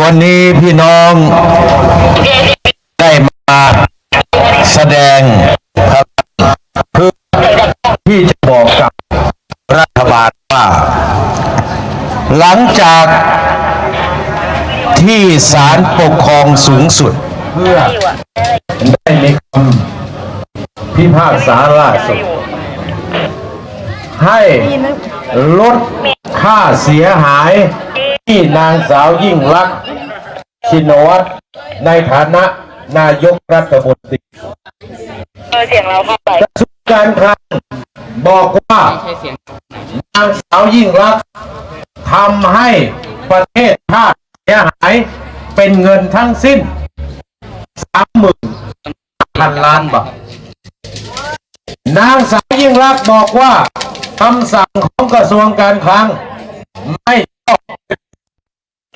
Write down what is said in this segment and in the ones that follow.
วันนี้พี่น้องได้มาแสดงเพื่อที่จะบอกกับรัฐบาลว่า หลังจากที่ศาลปกครองสูงสุด เพื่อได้มีคำพิพากษาล่าสุด ให้ลดค่าเสียหาย ที่นางสาวยิ่งลักษณ์ชินวัตรในฐานะนายกรัฐมนตรีเออเสียงเราเข้าไปกระทรวงการคลังบอกว่า นางสาวยิ่งลักษณ์ทำให้ประเทศชาติเสียหายเป็นเงินทั้งสิ้นสามหมื่นพันล้านบาท นางสาวยิ่งรักษณ์บอกว่าคำสั่งของกระทรวงการคลังไม่ชอบ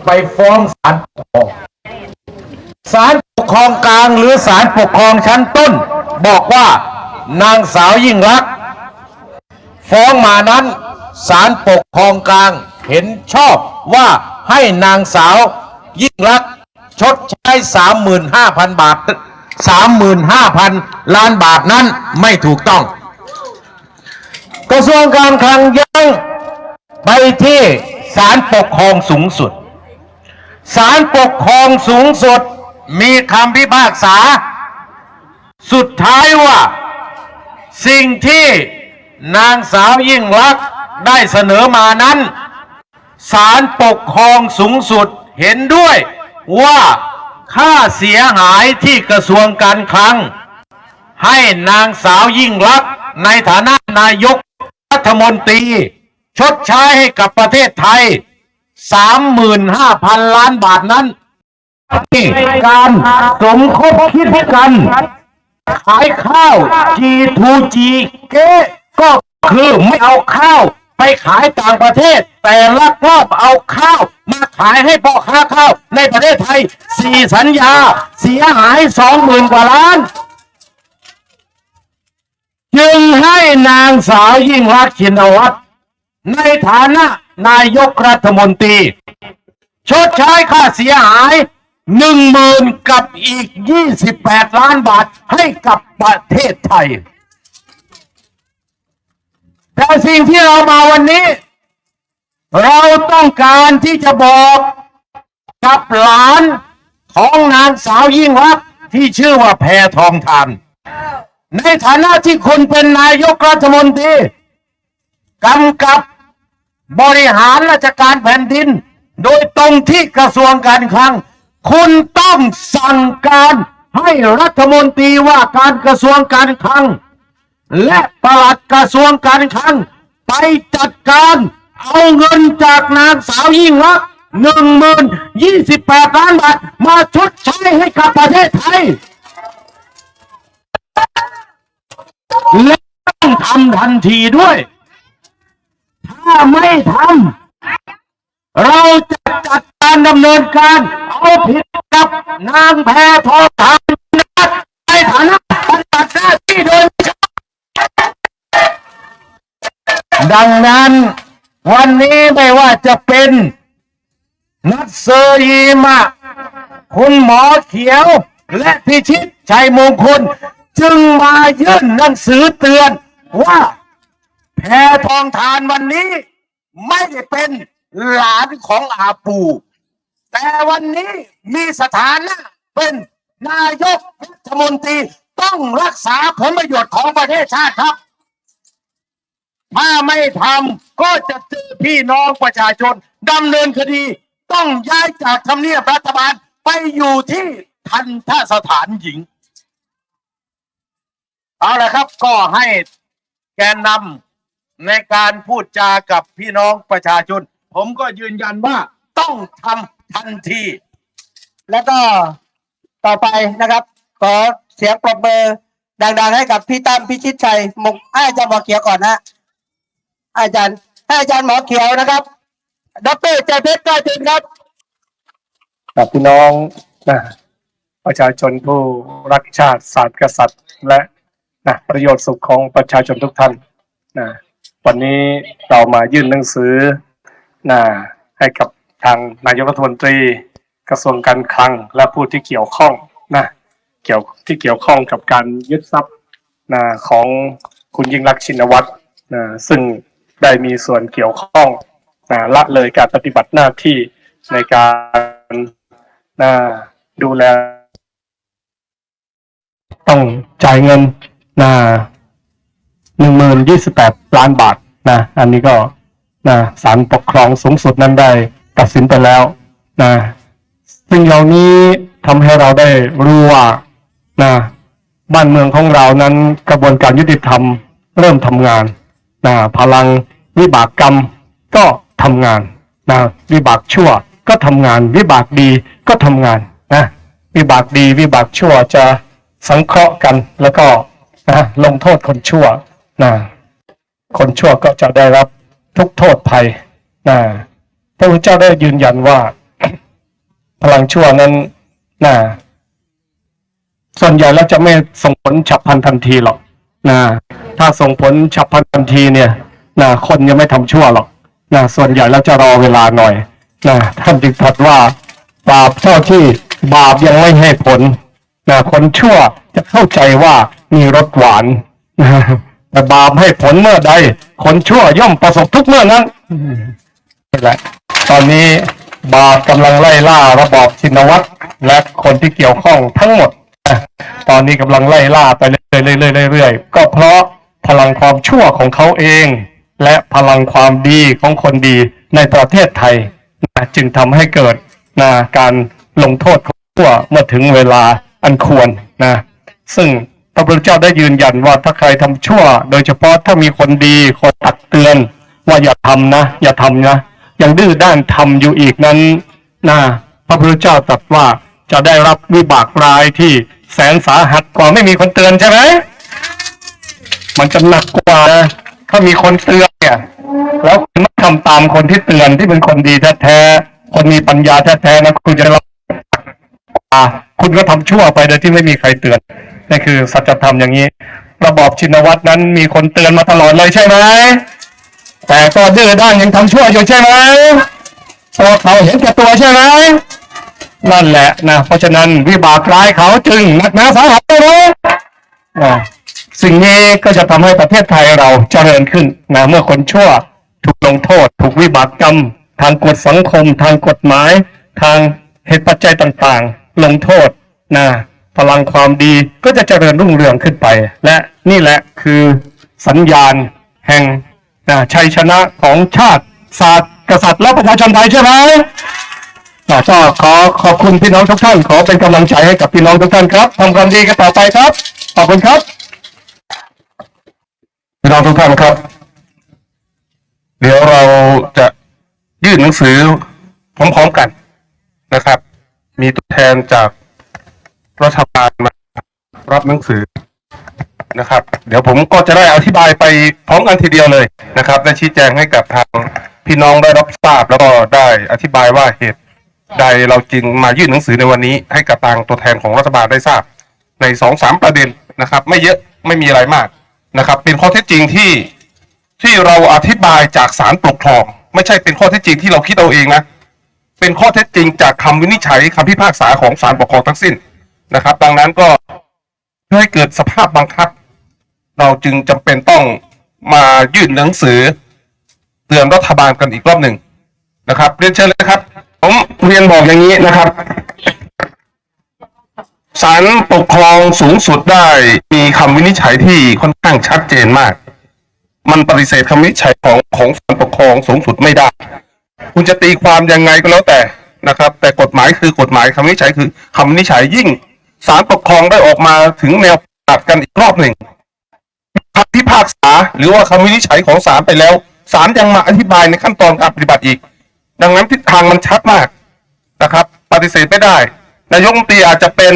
ไปฟ้องศาลปกครองศาลปกครองกลางหรือศาลปกครองชั้นต้น บอกว่านางสาวยิ่งรัก ฟ้องมานั้นศาลปกครองกลางเห็นชอบว่าให้นางสาวยิ่งรัก ชดใช้สามหมื่นห้าพันบาทสามหมื่นห้าพันล้านบาทนั้นไม่ถูกต้อง กระทรวงการคลังยังไปที่ศาลปกครองสูงสุด ศาลปกครองสูงสุดมีคำพิพากษา สุดท้ายว่า สิ่งที่นางสาวยิ่งลักษณ์ได้เสนอมานั้นศาลปกครองสูงสุดเห็นด้วยว่าค่าเสียหายที่กระทรวงการคลัง ให้นางสาวยิ่งลักษณ์ในฐานะนายกรัฐมนตรี ชดใช้ให้กับประเทศไทย 35,000ล้านบาทนั้นการสมคบคิดกัน ขายข้าว G2G เก๊ก็คือไม่เอาข้าว ไปขายต่างประเทศ แต่ลักลอบเอาข้าว มาขายให้พ่อค้าข้าว ในประเทศไทยสี่สัญญา เสียหายสองหมื่นกว่าล้านจึงให้นางสาวยิ่งรักชินวัตรในฐานะ นายกรัฐมนตรี ชดใช้ค่าเสียหายหนึ่งหมื่นกับอีกยี่สิบแปดล้านบาทให้กับประเทศไทย แต่สิ่งที่เรามาวันนี้ เราต้องการที่จะบอกกับหลานของนางสาวยิ่งรักที่ชื่อว่าแพทองทาน ในฐานะที่คุณเป็นนายกรัฐมนตรีกำกับ บริหารราชการแผ่นดิน โดยตรงที่กระทรวงการคลัง คุณต้องสั่งการให้รัฐมนตรีว่าการกระทรวงการคลัง และปลัดกระทรวงการคลัง ไปจัดการเอาเงินจากนางสาวยิ่งรักหนึ่งหมื่นยี่สิบแปดล้านบาทมาชดใช้ให้กับประเทศไทย และต้องทำทันทีด้วย ถ้าไม่ทำเราจะจัดการดำเนินการเอาผิดกับนางแพทองทานในฐานะปฏิบัติหน้าที่โดยดังนั้นวันนี้ไม่ว่าจะเป็นนัทเซอร์ยีมะ คุณหมอเขียว และพิชิตชัยมงคล จึงมายื่นหนังสือเตือนว่า แพทองทานวันนี้ ไม่ได้เป็นหลานของอาปู แต่วันนี้มีสถานะเป็นนายกรัฐมนตรีต้องรักษาผลประโยชน์ของประเทศชาติครับ ถ้าไม่ทำก็จะเจอพี่น้องประชาชนดำเนินคดี ต้องย้ายจากทำเนียบรัฐบาลไปอยู่ที่ทันทสถานหญิง เอาละครับก็ให้แกนนำ ในการพูดจากับพี่น้องประชาชน ผมก็ยืนยันว่าต้องทำทันที แล้วก็ต่อไปนะครับ ขอเสียงปรบมือดังๆให้กับพี่ตั้มพิชิตชัยมงอาจารย์หมอเขียวก่อนนะอาจารย์ให้อาจารย์หมอเขียวนะครับดรใจเพชรก้อยตินครับกับพี่น้องนะประชาชนผู้รักชาติศาสตร์กษัตริย์ และนะประโยชน์สุขของประชาชนทุกท่านนะ วันนี้เรามายื่นหนังสือนะให้กับทางนายกรัฐมนตรีกระทรวงการคลังและผู้ที่เกี่ยวข้องนะเกี่ยวที่เกี่ยวข้องกับการยึดทรัพย์นะของคุณยิ่งรักชินวัตรนะซึ่งได้มีส่วนเกี่ยวข้องนะละเลยการปฏิบัติหน้าที่ในการนะดูแล ต้องจ่ายเงินนะ หนึ่งหมื่นยี่สิบแปดล้านบาทนะอันนี้ก็นะศาลปกครองสูงสุดนั้นได้ตัดสินไปแล้วนะสิ่งเหล่านี้ทำให้เราได้รู้ว่านะบ้านเมืองของเรานั้นกระบวนการยุติธรรมเริ่มทำงานนะพลังวิบากกรรมก็ทำงานนะวิบากชั่วก็ทำงาน วิบากดีก็ทำงานนะวิบากดีวิบากชั่วจะสังเคราะห์กันแล้วก็นะลงโทษคนชั่ว นะคนชั่วก็จะได้รับทุกโทษภัยนะพระพุทธเจ้าได้ยืนยันว่า พลังชั่วนั้นนะส่วนใหญ่แล้วจะไม่ส่งผลฉับพลันทันทีหรอกนะถ้าส่งผลฉับพลันทันทีเนี่ยนะคนยังไม่ทำชั่วหรอกนะส่วนใหญ่แล้วจะรอเวลาหน่อยนะท่านจึงตรัสว่าบาปเท่าที่บาปยังไม่ให้ผลนะคนชั่วจะเข้าใจว่ามีรสหวานนะ แต่บาปให้ผลเมื่อใด คนชั่วย่อมประสบทุกเมื่อนั้นนี่แหละ ตอนนี้บาปกำลังไล่ล่าระบอบชินวัตรและคนที่เกี่ยวข้องทั้งหมด ตอนนี้กำลังไล่ล่าไปเรื่อยๆเรื่อยๆเรื่อยๆก็เพราะพลังความชั่วของเขาเอง และพลังความดีของคนดีในประเทศไทยนะจึงทำให้เกิดนะการลงโทษของชั่วเมื่อถึงเวลาอันควรนะ ซึ่ง พระพุทธเจ้าได้ยืนยันว่าถ้าใครทำชั่ว โดยเฉพาะถ้ามีคนดีคนตักเตือน ว่าอย่าทำนะ อย่าทำนะยังดื้อด้านทำอยู่อีกนั้นนะพระพุทธเจ้าตรัสว่าจะได้รับวิบากร้ายที่แสนสาหัสกว่าไม่มีคนเตือนใช่ไหมมันจะหนักกว่านะถ้ามีคนเตือนเนี่ยแล้วคุณไม่ทำตามคนที่เตือนที่เป็นคนดีแท้ๆคนมีปัญญาแท้ๆนะคุณจะรับอ่าคุณก็ทำชั่วไปโดยที่ไม่มีใครเตือน นี่คือสัจธรรมอย่างนี้ ระบอบชินวัตรนั้นมีคนเตือนมาตลอดเลยใช่ไหมแต่ก็ดื้อด้านยังทำชั่วอยู่ใช่ไหมตัวเขาเห็นแก่ตัวใช่ไหมนั่นแหละนะเพราะฉะนั้นวิบากร้ายเขาจึงหนักหนาสาหัสเลยนะสิ่งนี้ก็จะทำให้ประเทศไทยเราเจริญขึ้นนะเมื่อคนชั่วถูกลงโทษ ถูกวิบากกรรม ทางกฎสังคม ทางกฎหมาย ทางเหตุปัจจัยต่างๆ ลงโทษนะ พลังความดีก็จะเจริญรุ่งเรืองขึ้นไป และนี่แหละคือสัญญาณแห่งชัยชนะของชาติศาสตร์กษัตริย์และประชาชนไทยใช่ไหมก็ขอขอบคุณพี่น้องทุกท่าน ขอเป็นกำลังใจให้กับพี่น้องทุกท่านครับทำความดีกันต่อไปครับ ขอบคุณครับ พี่น้องทุกท่านครับ เดี๋ยวเราจะยื่นหนังสือพร้อมๆกันนะครับ มีตัวแทนจาก รัฐบาลมารับหนังสือนะครับ เดี๋ยวผมก็จะได้อธิบายไปพร้อมกันทีเดียวเลยนะครับได้ชี้แจงให้กับทางพี่น้องได้รับทราบแล้วก็ได้อธิบายว่าเหตุใดเราจึงมายื่นหนังสือในวันนี้ ให้กับทางตัวแทนของรัฐบาลได้ทราบ ในสองสามประเด็นนะครับ ไม่เยอะไม่มีอะไรมากนะครับ เป็นข้อเท็จจริงที่ที่เราอธิบายจากศาลปกครอง ไม่ใช่เป็นข้อเท็จจริงที่เราคิดเอาเองนะเป็นข้อเท็จจริงจากคำวินิจฉัยคำพิพากษาของศาลปกครองทั้งสิ้น นะครับ ดังนั้นก็เพื่อให้เกิดสภาพบังคับ เราจึงจำเป็นต้องมายื่นหนังสือ เตือนรัฐบาลกันอีกรอบหนึ่งนะครับเรียนเชิญเลยครับผมเรียนบอกอย่างนี้นะครับศาลปกครองสูงสุดได้มีคำวินิจฉัยที่ค่อนข้างชัดเจนมาก มันปฏิเสธคำวินิจฉัยของของศาลปกครองสูงสุดไม่ได้ คุณจะตีความยังไงก็แล้วแต่นะครับ แต่กฎหมายคือกฎหมายคำวินิจฉัยคือคำวินิจฉัยยิ่ง ศาลปกครองได้ออกมาถึงแนวตัดกันอีกรอบหนึ่งคำพิพากษาหรือว่าคำวินิจฉัยของศาลไปแล้วศาลยังมาอธิบายในขั้นตอนการปฏิบัติอีก ดังนั้นทิศทางมันชัดมากนะครับ ปฏิเสธไม่ได้ นายกมนตรีอาจจะเป็น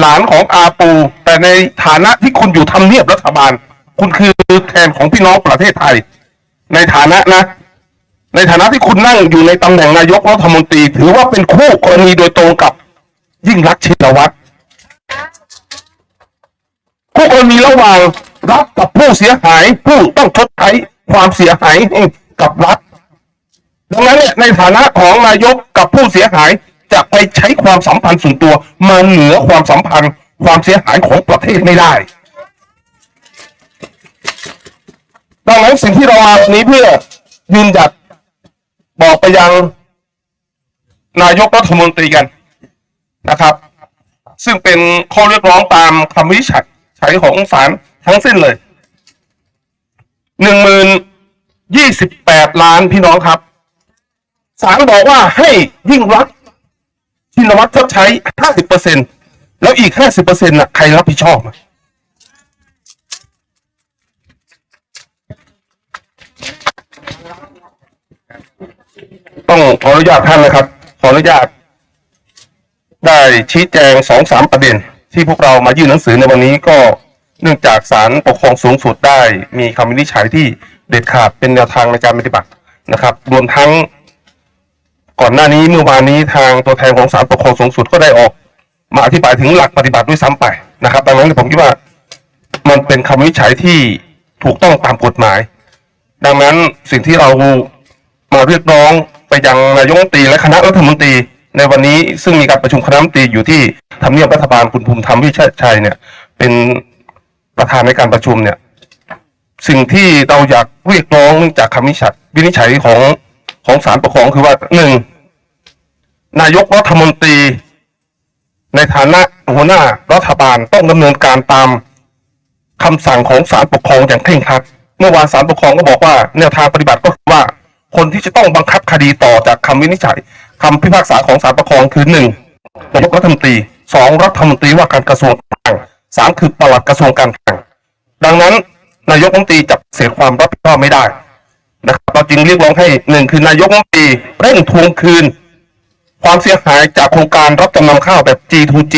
หลานของอาปู แต่ในฐานะที่คุณอยู่ทำเนียบรัฐบาล คุณคือแทนของพี่น้องประเทศไทย ในฐานะนะ ในฐานะที่คุณนั่งอยู่ในตำแหน่งนายกรัฐมนตรี ถือว่าเป็นคู่กรณีโดยตรงกับยิ่งรักชินวัตร คู่กรณีระหว่างรัฐกับผู้เสียหายผู้ต้องชดใช้ความเสียหายกับรัฐดังนั้นเนี่ยในฐานะของนายกกับผู้เสียหายจะไปใช้ความสัมพันธ์ส่วนตัวมาเหนือความสัมพันธ์ความเสียหายของประเทศไม่ได้ ดังนั้นสิ่งที่เรามาวันนี้เพื่อยืนหยัดบอกไปยังนายกรัฐมนตรีกันนะครับ ซึ่งเป็นข้อเรียกร้องตามคำวิจัย ใช้ของศาลทั้งสิ้นเลยหนึ่งหมื่นยี่สิบแปดล้านพี่น้องครับศาลบอกว่าให้ยิ่งรักชินวัตรชดใช้ห้าสิบเปอร์เซ็นแล้วอีกห้าสิบเปอร์เซ็นต์น่ะใครรับผิดชอบต้องขออนุญาตท่านนะครับ ขออนุญาต ได้ชี้แจงสองสามประเด็น ที่พวกเรามายื่นหนังสือในวันนี้ก็เนื่องจากศาลปกครองสูงสุดได้ มีคำวินิจฉัยที่เด็ดขาดเป็นแนวทางในการปฏิบัตินะครับ รวมทั้ง ก่อนหน้านี้เมื่อวานนี้ทางตัวแทนของศาลปกครองสูงสุดก็ได้ออก มาอธิบายถึงหลักปฏิบัติด้วยซ้ำไปนะครับดังนั้นผมคิดว่ามันเป็นคำวินิจฉัยที่ถูกต้องตามกฎหมาย ดังนั้นสิ่งที่เรามาเรียกร้องไปยังนายกรัฐมนตรีและคณะรัฐมนตรี ในวันนี้ซึ่งมีการประชุมคณะมนตรีอยู่ที่ทำเนียบรัฐบาลคุณภูมิธรรมวิชชัยเนี่ย เป็นประธานในการประชุมเนี่ย สิ่งที่เราอยากเรียกร้องจากคำวินิจฉัยวินิจฉัยของของศาลปกครองคือว่าหนึ่งนายกรัฐมนตรี ในฐานะหัวหน้ารัฐบาลต้องดำเนินการตามคำสั่งของศาลปกครองอย่างเคร่งครัด เมื่อวานศาลปกครองก็บอกว่าแนวทางปฏิบัติก็คือว่า คนที่จะต้องบังคับคดีต่อจากคำวินิจฉัย คำพิพากษาของศาลปกครองคือหนึ่งนายกรัฐมนตรีสองรัฐมนตรีว่าการกระทรวงการคลังสามคือปลัดกระทรวงการคลังดังนั้นนายกรัฐมนตรีจะเสียความรับผิดชอบไม่ได้นะครับเราจึงเรียกร้องให้หนึ่งคือนายกรัฐมนตรีเร่งทวงคืน ความเสียหายจากโครงการรับจำนำข้าวแบบ G2G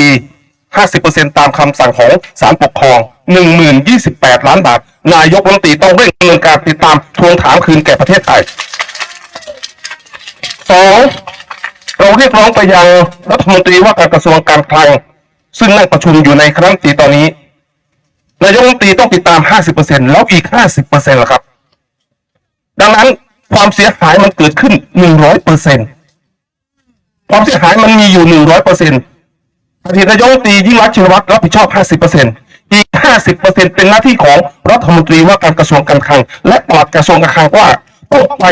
50%ตามคำสั่งของศาลปกครอง 1028 ล้านบาท นายกรัฐมนตรีต้องเร่งดำเนินการติดตามทวงถามคืนแก่ประเทศไทยสอง เราเรียกร้องไปยังรัฐมนตรีว่าการกระทรวงการคลัง ซึ่งนั่งประชุมอยู่ในคณะรัฐมนตรีตอนนี้นายกรัฐมนตรีต้องติดตาม 50%แล้วอีก 50%ล่ะครับ ดังนั้นความเสียหายมันเกิดขึ้น 100%ความเสียหายมันมีอยู่ 100%อดีตนายกรัฐมนตรียิ่งรักชินวัตรรับผิดชอบ 50%อีก 50%เป็นหน้าที่ของรัฐมนตรีว่าการกระทรวงการคลัง และปลัดกระทรวงการคลังว่าต้องไป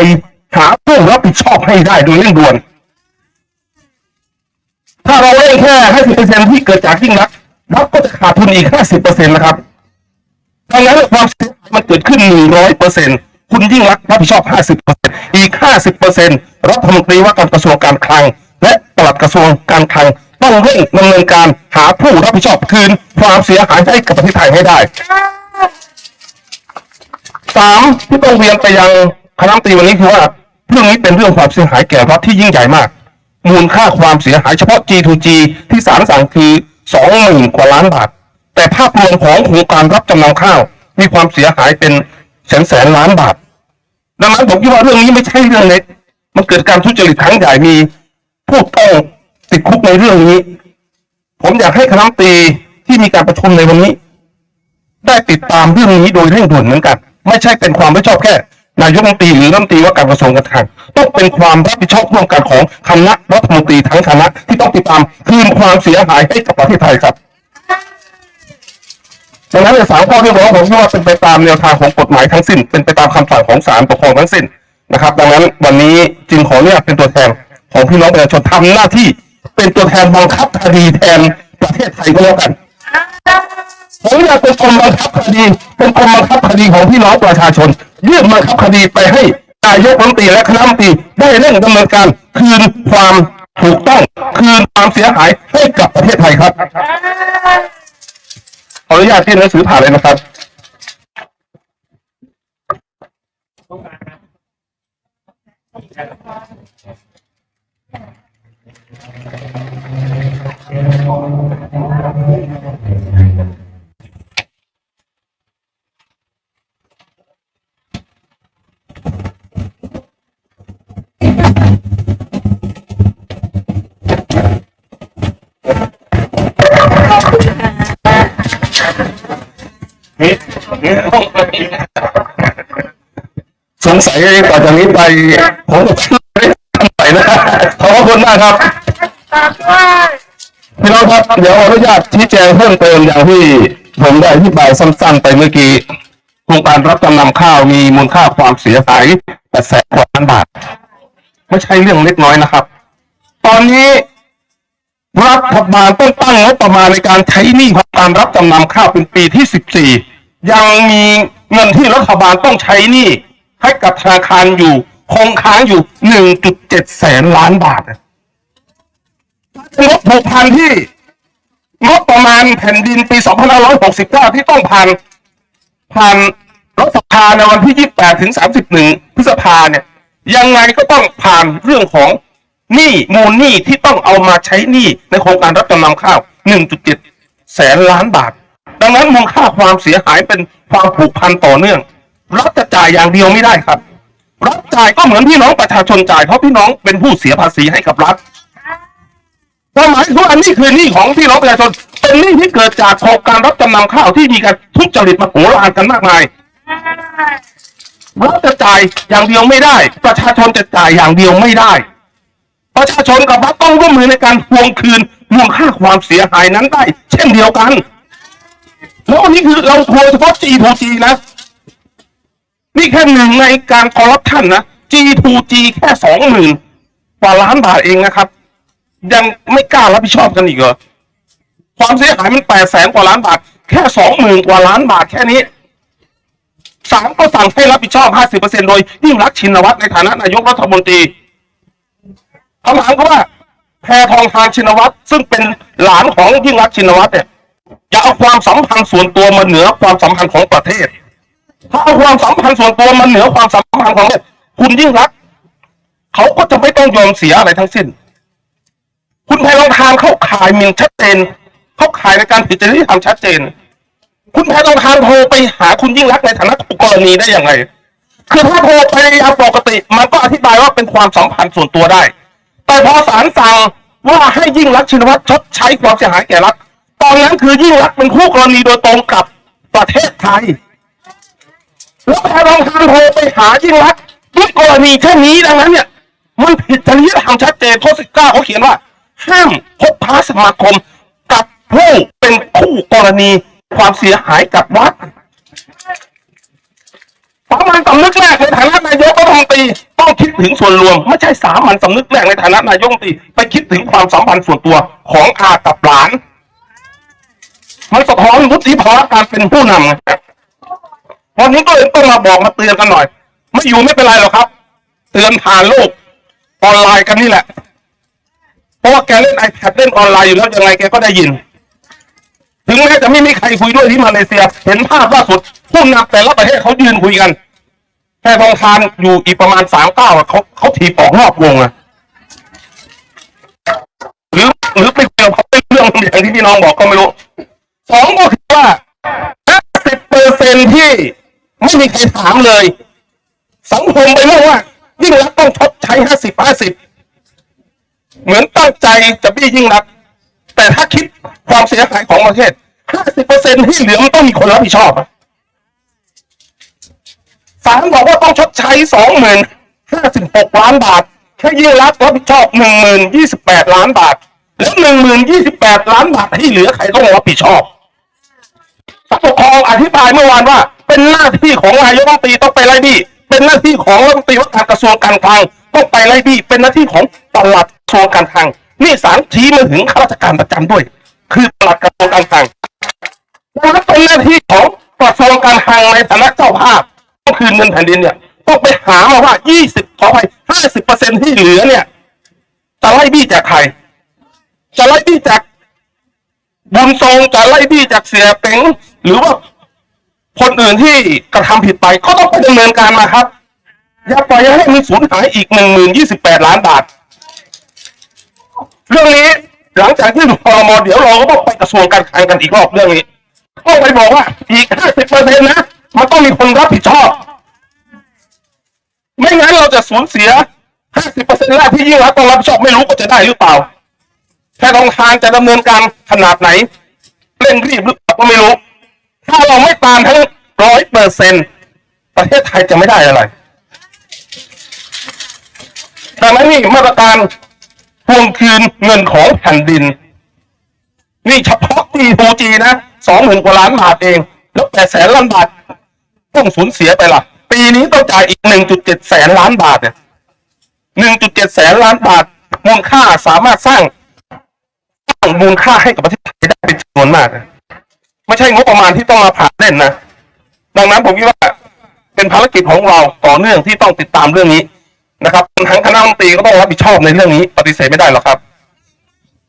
หาผู้รับผิดชอบให้ได้โดยเร่งด่วน ถ้าเราเร่งแค่50%ที่เกิดจากยิ่งรักรัฐก็จะขาดทุนอีก50%นะครับดังนั้นความเสียหายมันเกิดขึ้น100%คุณยิ่งรักรับผิดชอบ50%อีก50%รัฐมนตรีว่าการกระทรวงการคลัง และปลัดกระทรวงการคลังต้องเร่งดำเนินการหาผู้รับผิดชอบคืน ความเสียหายให้กับประเทศไทยให้ได้สามที่ต้องเรียนไปยังคณะมนตรีวันนี้คือว่าเรื่องนี้เป็นเรื่องความเสียหายแก่รัฐที่ยิ่งใหญ่มาก มูลค่าความเสียหายเฉพาะ G2G ที่ศาลสั่งคือสองหมื่นกว่าล้านบาท แต่ภาพรวมของโครงการรับจำนำข้าว มีความเสียหายเป็นแสนแสนล้านบาท ดังนั้นผมคิดว่าเรื่องนี้ไม่ใช่เรื่องเล็ก มันเกิดการทุจริตครั้งใหญ่มีผู้ต้องติดคุกในเรื่องนี้ ผมอยากให้คณะตีที่มีการประชุมในวันนี้ ได้ติดตามเรื่องนี้โดยเร่งด่วนเหมือนกัน ไม่ใช่เป็นความรับผิดชอบแค่ นายกรัฐมนตรีหรือรัฐมนตรีว่าการกระทรวงการคลังต้องเป็นความรับผิดชอบร่วมกันของคณะรัฐมนตรีทั้งคณะที่ต้องติดตามคืนความเสียหายให้กับประเทศไทยครับดังนั้นในสามข้อเรียกร้องผมว่าเป็นไปตามแนวทางของกฎหมายทั้งสิ้น เป็นไปตามคำสั่งของศาลปกครองทั้งสิ้นนะครับ ดังนั้นวันนี้จึงขออนุญาตเป็นตัวแทนของพี่น้องประชาชนทำหน้าที่ เป็นตัวแทนบังคับคดีแทนประเทศไทยก็แล้วกันผมอยากเป็นกรมบังคับคดี เป็นกรมบังคับคดีของพี่น้องประชาชน ยื่นบังคับคดีไปให้นายกรัฐมนตรีและคณะรัฐมนตรีได้เร่งดำเนินการคืนความถูกต้องคืนความเสียหายให้กับประเทศไทยครับขออนุญาตที่หนังสือผ่านเลยนะครับ งสัยต่อจากนี้ไปผมจะไม่ได้ทำไหนนะขอบคุณมากครับพี่น้องครับเดี๋ยวอนุญาตชี้แจงเพิ่มเติมอย่างที่ผมได้อธิบายสั้นๆไปเมื่อกี้โครงการรับจำนำข้าวมีมูลค่าความเสียหายแปดแสนกว่าล้านบาทไม่ใช่เรื่องเล็กน้อยนะครับ ตอนนี้รัฐบาลต้องตั้งงบประมาณในการใช้หนี้ของการรับจำนำข้าวเป็นปีที่14ยังมีเงินที่รัฐบาลต้องใช้หนี้ ให้กับธนาคารอยู่ คงค้างอยู่1.7แสนล้านบาทนะงบผูกพันที่งบประมาณแผ่นดินปี 2569 ที่ต้องผ่าน ผ่านรัฐสภาในวันที่ 28 ถึง 31 พฤษภาเนี่ย ยังไงก็ต้องผ่านเรื่องของหนี้มูลหนี้ที่ต้องเอามาใช้หนี้ในโครงการรับจำนำข้าว 1.7 แสนล้านบาท ดังนั้นมูลค่าความเสียหายเป็นความผูกพันต่อเนื่อง รัฐจะจ่ายอย่างเดียวไม่ได้ครับ รัฐจ่ายก็เหมือนพี่น้องประชาชนจ่ายเพราะพี่น้องเป็นผู้เสียภาษีให้กับรัฐความหมายคืออันนี้คือหนี้ของพี่น้องประชาชนเป็นหนี้ที่เกิดจากโครงการรับจำนำข้าวที่มีการทุจริตมาโหรานกันมากมายรัฐจะจ่ายอย่างเดียวไม่ได้ ประชาชนจะจ่ายอย่างเดียวไม่ได้ ประชาชนกับรัฐต้องร่วมมือในการทวงคืนมูลค่าความเสียหายนั้นได้ เช่นเดียวกันแล้วอันนี้คือเราทวงเฉพาะ G2G นะ นี่แค่หนึ่งในการคอร์รัปชันนะ G2G แค่สองหมื่นกว่าล้านบาทเองนะครับ ยังไม่กล้ารับผิดชอบกันอีกเหรอความเสียหายมันแปดแสนกว่าล้านบาท แค่สองหมื่นกว่าล้านบาทแค่นี้ศาลก็สั่งให้รับผิดชอบห้าสิบเปอร์เซ็นโดยยิ่งรักชินวัตรในฐานะนายกรัฐมนตรีคำถามก็ว่าแพทองทานชินวัตรซึ่งเป็นหลานของยิ่งรักชินวัตรเนี่ยจะเอาความสัมพันธ์ส่วนตัวมาเหนือความสัมพันธ์ของประเทศ ถ้าเอาความสัมพันธ์ส่วนตัวมาเหนือความสัมพันธ์ของประเทศคุณยิ่งรัก เขาก็จะไม่ต้องยอมเสียอะไรทั้งสิ้น คุณแพรองทานเข้าข่ายมินชัดเจน เข้าขายในการผิดจริยธรรมชัดเจน คุณแพรองทานโทรไปหาคุณยิ่งรักในฐานะคู่กรณีได้อยังไงคือถ้าโทรไปยามปกติ มันก็อธิบายว่าเป็นความสัมพันธ์ส่วนตัวได้ แต่พอศาลสั่งว่าให้ยิ่งรักชินวัตรชดใช้ความเสียหายแก่รัฐตอนนั้นคือยิ่งรักเป็นคู่กรณีโดยตรงกับประเทศไทย แล้วแพรองทานโทรไปหายิ่งรักษณ์ด้วยกรณีเช่นนี้ดังนั้นเนี่ย มันผิดจริยธรรมชัดเจนข้อสิบเก้าเขาเขียนว่า ห้ามพบพาสมาคมกับผู้เป็นคู่กรณีความเสียหายกับวัดสามัญสำนึกแรกในฐานะนายกรัฐมนตรีต้องคิดถึงส่วนรวม ไม่ใช่สามัญสำนึกแรกในฐานะนายกรัฐมนตรีไปคิดถึงความสัมพันธ์ส่วนตัวของอากับหลาน มันสะท้อนวุฒิภาวะการเป็นผู้นำนะครับ วันนี้ก็เลยต้องมาบอกมาเตือนกันหน่อย ไม่อยู่ไม่เป็นไรหรอกครับ เตือนผ่านโลกออนไลน์กันนี่แหละ เพราะว่าแกเล่น iPad เล่นออนไลน์อยู่แล้วยังไงแกก็ได้ยิน ถึงแม้จะไม่มีใครคุยด้วยที่มาเลเซีย เห็นภาพล่าสุดผู้นำแต่ละประเทศเขายืนคุยกันแค่ทองทานอยู่อีกประมาณสามเก้าเขาเขาถีบออกนอกวงอะหรือหรือไปเกี่ยวเขาเป็นเรื่องอย่างที่พี่น้องบอกก็ไม่รู้สองก็คือว่าสิบเปอร์เซ็นที่ ไม่มีใครถามเลย สังคมไปเรื่องว่า ยิ่งรักต้องชดใช้ห้าสิบห้าสิบเหมือนตั้งใจจะบี้ยิ่งรัก แต่ถ้าคิดความเสียหายของประเทศห้าสิบเปอร์เซ็นที่เหลือมันต้องมีคนรับผิดชอบอะศาลบอกว่าต้องชดใช้สองหมื่นห้าสิบหกล้านบาทแค่ยิ่งรักรับผิดชอบหนึ่งหมื่นยี่สิบแปดล้านบาท แล้วหนึ่งหมื่นยี่สิบแปดล้านบาทที่เหลือใครต้องรับผิดชอบ ปกครองอธิบายเมื่อวานว่า เป็นหน้าที่ของนายกรัฐมนตรีต้องไปไล่บี้เป็นหน้าที่ของรัฐมนตรีว่าการกระทรวงการคลังต้องไปไล่บี้เป็นหน้าที่ของปลัดกระทรวงการคลังนี่ศาลชี้มาถึงข้าราชการประจำด้วย คือปลัดกระทรวงการคลังดังนั้นเป็นหน้าที่ของกระทรวงการคลังในฐานะเจ้าภาพต้องคืนเงินแผ่นดินเนี่ยต้องไปหามาว่า 20ขอไป50เปอร์เซ็นที่เหลือเนี่ยจะไล่บี้จากใครจะไล่บี้จากบุญทรงจะไล่บี้จากเสียเป๋ง หรือว่าคนอื่นที่กระทำผิดไปก็ต้องไปดำเนินการมาครับ อย่าปล่อยให้มีสูญหายอีกหนึ่งหมื่นยี่สิบแปดล้านบาท เรื่องนี้หลังจากที่ถูกพรมเดี๋ยวเราก็ต้องไปกระทรวงการคลังกันอีกรอบเรื่องนี้ต้องไปบอกว่าอีกห้าสิบเปอร์เซ็นต์นะมันต้องมีคนรับผิดชอบ ไม่งั้นเราจะสูญเสียห้าสิบเปอร์เซ็นต์แรกที่ยิ่งรักษณ์ต้องรับผิดชอบไม่รู้ก็จะได้หรือเปล่าแพทองทานจะดำเนินการขนาดไหนเร่งรีบหรือเปล่าก็ไม่รู้ ถ้าเราไม่ตามทั้งร้อยเปอร์เซ็นประเทศไทยจะไม่ได้อะไรดังนั้นนี่มาตรการทวงคืนเงินของแผ่นดิน นี่เฉพาะที่โ g นะสองหมื่นกว่าล้านบาทเอง แล้วแปดแสนล้านบาทต้องสูญเสียไปละปีนี้ต้องจ่ายอีกหนึ่งจุดเจ็ดแสนล้านบาทเนี่ยหนึ่งจุดเจ็ดแสนล้านบาทมูลค่าสามารถสร้างสร้างมูลค่าให้กับประเทศไทยได้เป็นจำนวนมากนะ ไม่ใช่งบประมาณที่ต้องมาผ่านเล่นนะ ดังนั้นผมคิดว่าเป็นภารกิจของเราต่อเนื่องที่ต้องติดตามเรื่องนี้นะครับทางคณะรัฐมนตรีก็ต้องรับผิดชอบในเรื่องนี้ ปฏิเสธไม่ได้หรอกครับ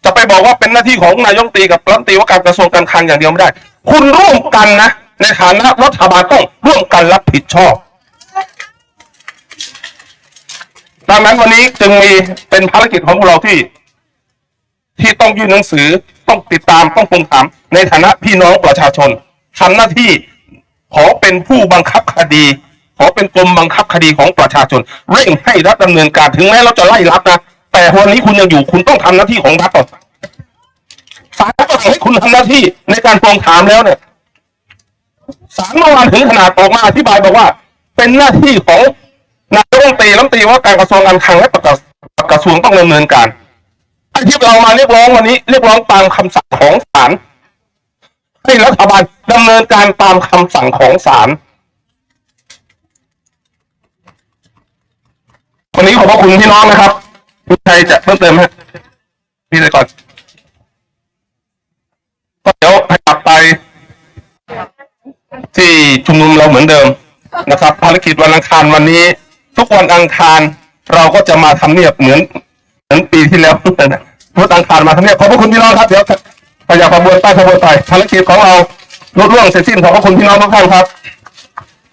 จะไปบอกว่าเป็นหน้าที่ของนายกรัฐมนตรีกับรัฐมนตรีว่าการกระทรวงการคลังอย่างเดียวไม่ได้ คุณร่วมกันนะ ในฐานะรัฐบาลต้องร่วมกันรับผิดชอบดังนั้นวันนี้จึงมีเป็นภารกิจของพวกเราที่ ที่ต้องยื่นหนังสือ ต้องติดตามต้องทวงถาม ในฐานะพี่น้องประชาชนทำหน้าที่ขอเป็นผู้บังคับคดี ขอเป็นกรมบังคับคดีของประชาชน เร่งให้รัฐดำเนินการถึงแม้เราจะไล่รับนะแต่วันนี้คุณยังอยู่คุณต้องทำหน้าที่ของรัฐต่อศาลก็ให้คุณทำหน้าที่ในการทวงถามแล้วเนี่ยศาลเมื่อวานถึงขนาดออกมาอธิบายบอกว่า เป็นหน้าที่ของนายกรัฐมนตรีรัฐมนตรีว่าการกระทรวงการคลังและประกระทรวงต้องดำเนินการ ที่เรามาเรียกร้องวันนี้ เรียกร้องตามคำสั่งของศาลให้รัฐบาลดำเนินการตามคำสั่งของศาลวันนี้ขอบพระคุณพี่น้องนะครับมีใครจะเพิ่มเติมไหมพี่เลยก่อนก็เดี๋ยวขยับไป ที่ชุมนุมเราเหมือนเดิมนะครับภารกิจวันอังคารวันนี้ ทุกวันอังคารเราก็จะมาทำเนียบเหมือนเหมือนปีที่แล้วนะ รถต่างคารมาทั้งนี้ขอบพระคุณพี่น้องครับเดี๋ยวพยาบขบวนใต้ขบวนไปภารกิจของเราลุล่วงเสร็จสิ้นขอบพระคุณพี่น้องทุกท่านครับ